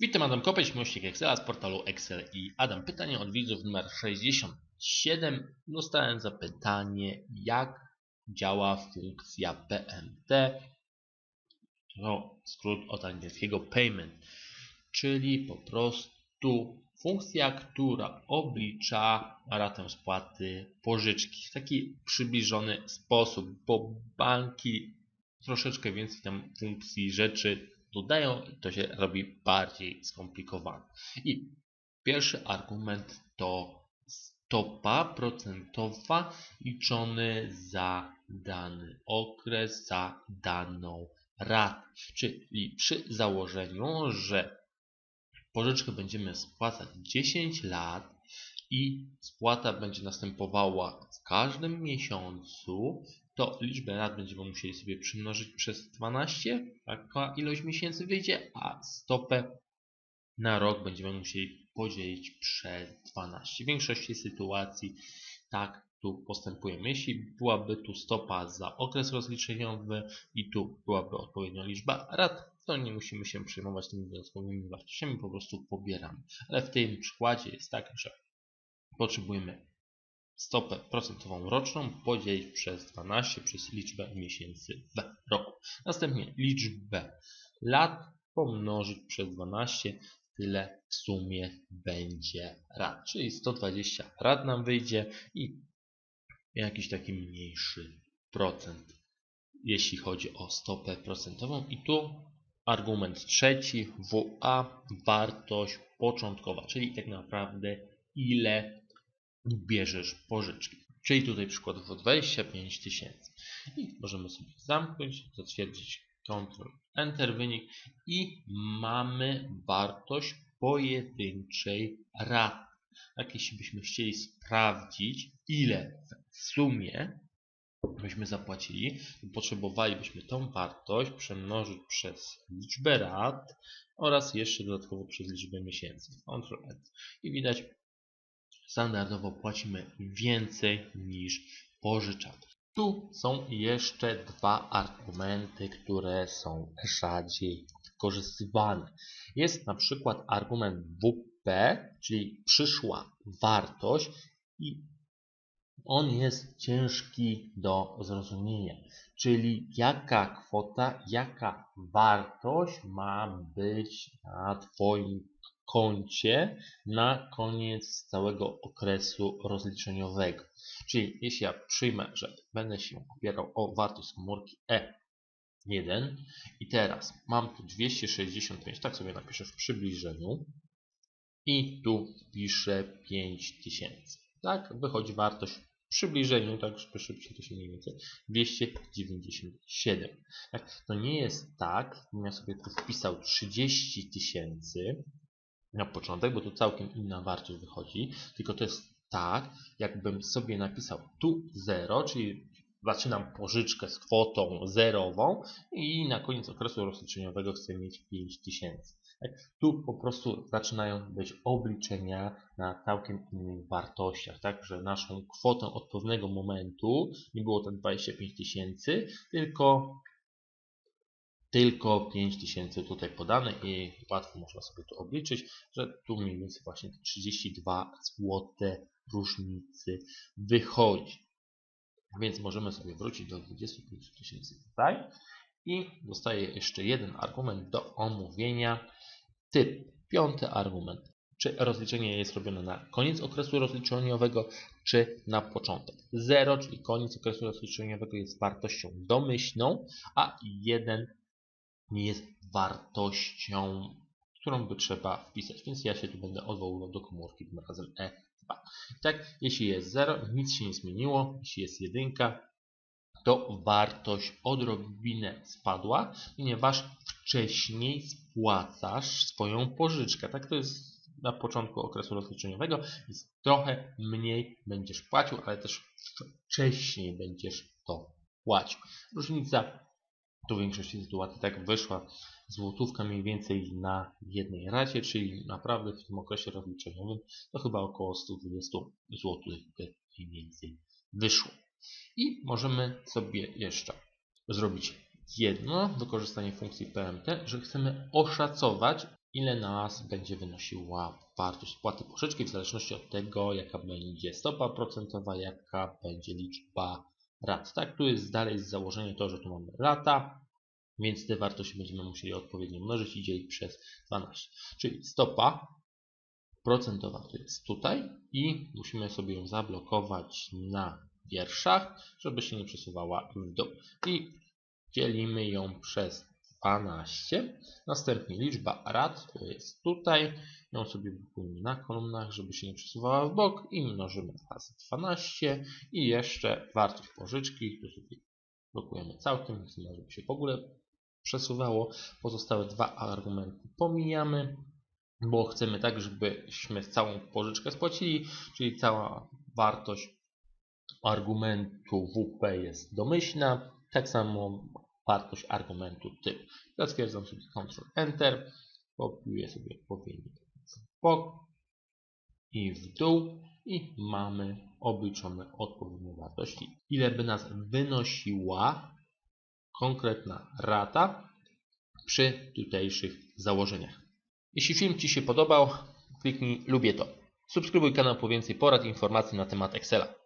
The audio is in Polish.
Witam Adam Kopeć, mościk Excela z portalu Excel i Adam. Pytanie od widzów numer 67. Dostałem zapytanie, jak działa funkcja PMT. To skrót od angielskiego payment, czyli po prostu funkcja, która oblicza ratę spłaty pożyczki w taki przybliżony sposób, bo banki troszeczkę więcej tam funkcji rzeczy dodają i to się robi bardziej skomplikowane. I pierwszy argument to stopa procentowa liczony za dany okres, za daną ratę. Czyli przy założeniu, że pożyczkę będziemy spłacać 10 lat i spłata będzie następowała w każdym miesiącu, to liczbę lat będziemy musieli sobie przymnożyć przez 12, taka ilość miesięcy wyjdzie, a stopę na rok będziemy musieli podzielić przez 12. W większości sytuacji tak tu postępujemy. Jeśli byłaby tu stopa za okres rozliczeniowy i tu byłaby odpowiednia liczba rat, to nie musimy się przejmować tymi dodatkowymi wartościami, po prostu pobieramy. Ale w tym przykładzie jest tak, że potrzebujemy stopę procentową roczną podzielić przez 12 przez liczbę miesięcy w roku. Następnie liczbę lat pomnożyć przez 12, tyle w sumie będzie rad. Czyli 120 rad nam wyjdzie i jakiś taki mniejszy procent, jeśli chodzi o stopę procentową. I tu argument trzeci, WA, wartość początkowa, czyli tak naprawdę ile bierzesz pożyczki. Czyli tutaj przykładowo 25 tysięcy. I możemy sobie zamknąć, zatwierdzić Ctrl Enter wynik i mamy wartość pojedynczej raty. Tak, jeśli byśmy chcieli sprawdzić, ile w sumie byśmy zapłacili, potrzebowalibyśmy tą wartość przemnożyć przez liczbę rat oraz jeszcze dodatkowo przez liczbę miesięcy. Ctrl Enter. I widać standardowo płacimy więcej niż pożyczamy. Tu są jeszcze dwa argumenty, które są rzadziej wykorzystywane. Jest na przykład argument WP, czyli przyszła wartość i on jest ciężki do zrozumienia, czyli jaka kwota, jaka wartość ma być na Twoim koncie na koniec całego okresu rozliczeniowego. Czyli jeśli ja przyjmę, że będę się opierał o wartość komórki E1 i teraz mam tu 265, tak sobie napiszę w przybliżeniu i tu piszę 5000. Tak, wychodzi wartość w przybliżeniu, tak szybciej to się mniej więcej, 297. Tak, to nie jest tak, gdybym ja sobie tu wpisał 30 tysięcy, na początek, bo tu całkiem inna wartość wychodzi, tylko to jest tak, jakbym sobie napisał tu 0, czyli zaczynam pożyczkę z kwotą zerową i na koniec okresu rozliczeniowego chcę mieć 5000. Tak? Tu po prostu zaczynają być obliczenia na całkiem innych wartościach, tak, że naszą kwotę od pewnego momentu nie było to 25 tysięcy, tylko tylko 5000 tutaj podane i łatwo można sobie to obliczyć, że tu mniej więcej właśnie 32 zł różnicy wychodzi. Więc możemy sobie wrócić do 25 tysięcy tutaj i dostaję jeszcze jeden argument do omówienia. Typ, piąty argument. Czy rozliczenie jest robione na koniec okresu rozliczeniowego, czy na początek. 0, czyli koniec okresu rozliczeniowego jest wartością domyślną, a 1 nie jest wartością, którą by trzeba wpisać. Więc ja się tu będę odwoływał do komórki tym razem E2. tak, jeśli jest 0, nic się nie zmieniło. Jeśli jest 1, to wartość odrobinę spadła, ponieważ wcześniej spłacasz swoją pożyczkę. Tak to jest na początku okresu rozliczeniowego, więc trochę mniej będziesz płacił, ale też wcześniej będziesz to płacił. Różnica tu w większości sytuacji tak wyszła złotówka mniej więcej na jednej racie, czyli naprawdę w tym okresie rozliczeniowym to chyba około 120 zł mniej więcej wyszło. I możemy sobie jeszcze zrobić jedno wykorzystanie funkcji PMT, że chcemy oszacować ile nas będzie wynosiła wartość spłaty pożyczki w zależności od tego, jaka będzie stopa procentowa, jaka będzie liczba rat. Tak, tu jest dalej założenie to, że tu mamy lata, więc te wartości będziemy musieli odpowiednio mnożyć i dzielić przez 12. Czyli stopa procentowa to jest tutaj i musimy sobie ją zablokować na wierszach, żeby się nie przesuwała w dół. I dzielimy ją przez 12. Następnie liczba rad to jest tutaj. Ją sobie blokujemy na kolumnach, żeby się nie przesuwała w bok i mnożymy razy 12. I jeszcze wartość pożyczki, tu sobie blokujemy całkiem, nie chcemy, żeby się w ogóle przesuwało. Pozostałe dwa argumenty pomijamy, bo chcemy tak, żebyśmy całą pożyczkę spłacili, czyli cała wartość argumentu WP jest domyślna. Tak samo wartość argumentu typ. Zatwierdzam sobie Ctrl Enter, kopiuję sobie odpowiednik w bok i w dół i mamy obliczone odpowiednie wartości. Ile by nas wynosiła konkretna rata przy tutejszych założeniach. Jeśli film Ci się podobał, kliknij lubię to. Subskrybuj kanał po więcej porad i informacji na temat Excela.